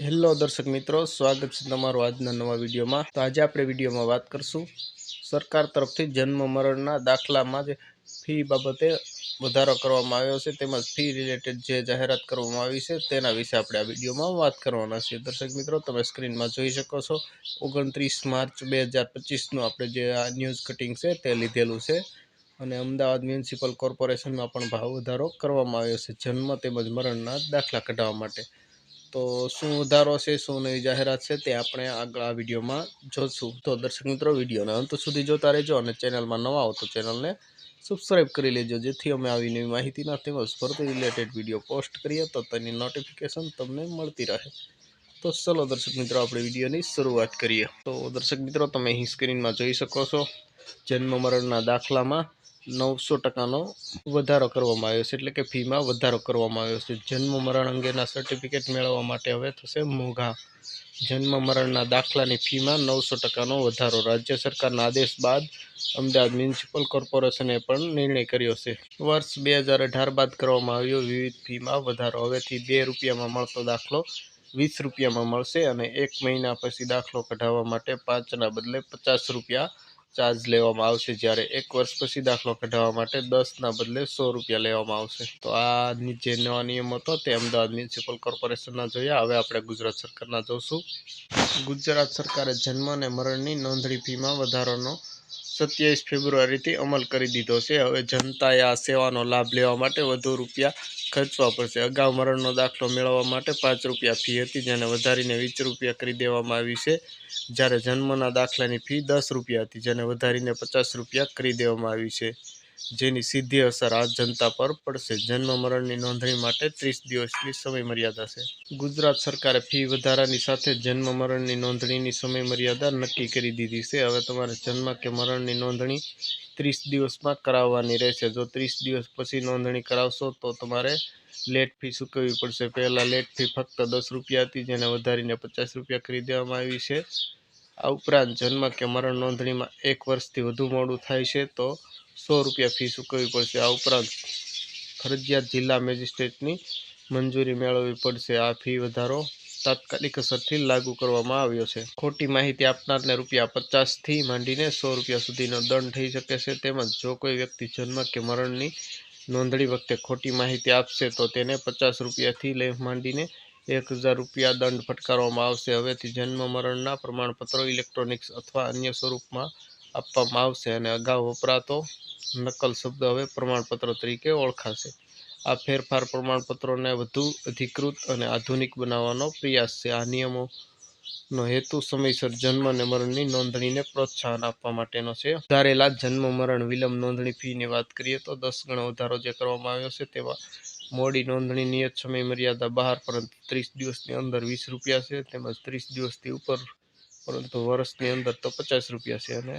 Hello દર્શક મિત્રો, સ્વાગત છે તમારું આજના નવા વિડીયોમાં. તો આજે આપણે વિડીયોમાં વાત કરશું સરકાર તરફથી જન્મ મરણના દાખલામાં જે ફી બાબતે વધારો કરવામાં આવ્યો છે, તેમજ ફી રિલેટેડ જે જાહેરાત કરવામાં આવી છે, તેના વિશે આપણે આ વિડીયોમાં વાત કરવાના છીએ. દર્શક મિત્રો, તમે સ્ક્રીનમાં જોઈ શકો છો, ઓગણત્રીસ માર્ચ બે હજાર પચીસનું આપણે જે આ ન્યૂઝ કટિંગ છે તે લીધેલું છે. અને અમદાવાદ મ્યુનિસિપલ કોર્પોરેશનમાં પણ ભાવ વધારો કરવામાં આવ્યો છે, જન્મ તેમજ મરણના દાખલા કઢાવવા માટે. તો શું વધારો છે, શું નવી જાહેરાત છે તે આપણે આગળ આ વિડીયોમાં જોશું. તો દર્શક મિત્રો, વિડીયોને અંત સુધી જોતા રહેજો અને ચેનલમાં નવા હો તો ચેનલને સબસ્ક્રાઈબ કરી લેજો. જેથી અમે આવી નવી માહિતીના તેમજ ભરતી રિલેટેડ વીડિયો પોસ્ટ કરીએ તો તેની નોટિફિકેશન તમને મળતી રહે. તો ચલો દર્શક મિત્રો, આપણે વિડીયોની શરૂઆત કરીએ. તો દર્શક મિત્રો, તમે અહીં સ્ક્રીનમાં જોઈ શકો છો. જન્મ મરણના દાખલામાં નવસો ટકાનો વધારો કરવામાં આવ્યો છે. એટલે કે ફીમાં વધારો કરવામાં આવ્યો છે. જન્મ મરણ અંગેના સર્ટિફિકેટ મેળવવા માટે હવે થશે મોંઘા. જન્મ મરણના દાખલાની ફીમાં નવસો ટકાનો વધારો. રાજ્ય સરકારના આદેશ બાદ અમદાવાદ મ્યુનિસિપલ કોર્પોરેશને પણ નિર્ણય કર્યો છે. વર્ષ બે હજાર અઢાર બાદ કરવામાં આવ્યો વિવિધ ફીમાં વધારો. હવેથી બે રૂપિયામાં મળતો દાખલો વીસ રૂપિયામાં મળશે અને એક મહિના પછી દાખલો કઢાવવા માટે પાંચના બદલે પચાસ રૂપિયા ચાર્જ લેવામાં આવશે જ્યારે એક વર્ષ પછી દાખલો કઢાવવા માટે દસના બદલે સો રૂપિયા લેવામાં આવશે. તો આ જે નવા નિયમ હતો તે અમદાવાદ મ્યુનિસિપલ કોર્પોરેશનના જોયા. હવે આપણે ગુજરાત સરકારના જોશું. ગુજરાત સરકારે જન્મ અને મરણની નોંધણી ફીમાં વધારાનો સત્યાવીસ ફેબ્રુઆરીથી અમલ કરી દીધો છે. હવે જનતાએ આ સેવાનો લાભ લેવા માટે વધુ રૂપિયા ખર્ચવા પડશે. અગાઉ મરણનો દાખલો મેળવવા માટે પાંચ રૂપિયા ફી હતી, જેને વધારીને વીસ રૂપિયા કરી દેવામાં આવી છે. જ્યારે જન્મના દાખલાની ફી દસ રૂપિયા હતી, જેને વધારીને પચાસ રૂપિયા કરી દેવામાં આવી છે. જેની સીધી અસર આ જનતા પર પડશે. જન્મ મરણની નોંધણી માટે ત્રીસ દિવસની સમયમર્યાદા છે. ગુજરાત સરકારે ફી વધારાની સાથે જન્મ મરણની નોંધણીની સમયમર્યાદા નક્કી કરી દીધી છે. હવે તમારે જન્મ કે મરણની નોંધણી ત્રીસ દિવસમાં કરાવવાની રહેશે. જો ત્રીસ દિવસ પછી નોંધણી કરાવશો તો તમારે લેટ ફી ચૂકવવી પડશે. પહેલાં લેટ ફી ફક્ત દસ રૂપિયા હતી, જેને વધારીને પચાસ રૂપિયા કરી દેવામાં આવી છે. આ ઉપરાંત જન્મ કે મરણ નોંધણીમાં એક વર્ષથી વધુ મોડું થાય છે તો સો રૂપિયા ફી ચૂકવવી પડશે. આ ઉપરાંત ફરજિયાત જિલ્લા મેજિસ્ટ્રેટની મંજૂરી મેળવવી પડશે. આ ફી વધારો તાત્કાલિક અસરથી લાગુ કરવામાં આવ્યો છે. ખોટી માહિતી આપનારને રૂપિયા પચાસથી માંડીને સો રૂપિયા સુધીનો દંડ થઈ શકે છે. તેમજ જો કોઈ વ્યક્તિ જન્મ કે મરણની નોંધણી વખતે ખોટી માહિતી આપશે, તો તેને પચાસ રૂપિયાથી લઈ માંડીને એક હજાર રૂપિયા દંડ ફટકારવામાં આવશે. હવેથી જન્મ મરણના પ્રમાણપત્રો ઇલેક્ટ્રોનિક્સ અથવા અન્ય સ્વરૂપમાં આપવામાં આવશે અને અગાઉ વપરાતો નકલ શબ્દ હવે પ્રમાણપત્ર તરીકે ઓળખાશે. આ ફેરફાર પ્રમાણપત્રોને વધુ અધિકૃત અને આધુનિક બનાવવાનો પ્રયાસ છે. આ નિયમોનો હેતુ સમયસર જન્મ અને મરણની નોંધણીને પ્રોત્સાહન આપવા માટેનો છે. વધારેલા જન્મ, મરણ, વિલંબ, નોંધણી ફીની વાત કરીએ તો દસ ગણો વધારો જે કરવામાં આવ્યો છે તેમાં મોડી નોંધણી નિયત સમય મર્યાદા બહાર, પરંતુ ત્રીસ દિવસની અંદર વીસ રૂપિયા છે તેમજ ત્રીસ દિવસથી ઉપર પરંતુ વર્ષની અંદર તો પચાસ રૂપિયા છે અને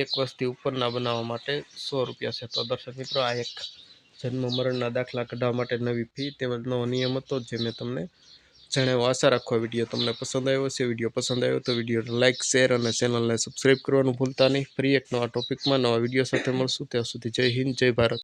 એક વર્ષથી ઉપરના બનાવવા માટે સો રૂપિયા છે. તો દર્શક મિત્રો, આ એક જન્મ મરણના દાખલા કઢાવવા માટે નવી ફી તેમજ નવો નિયમ હતો જે મેં તમને જણાવ્યો. આશા રાખવા વીડિયો તમને પસંદ આવ્યો છે વીડિયો પસંદ આવ્યો તો વિડીયોને લાઇક શેર અને ચેનલને સબસ્ક્રાઈબ કરવાનું ભૂલતા નહીં. ફ્રી એક નવા ટોપિકમાં નવા વીડિયો સાથે મળશું. ત્યાં સુધી જય હિન્દ, જય ભારત.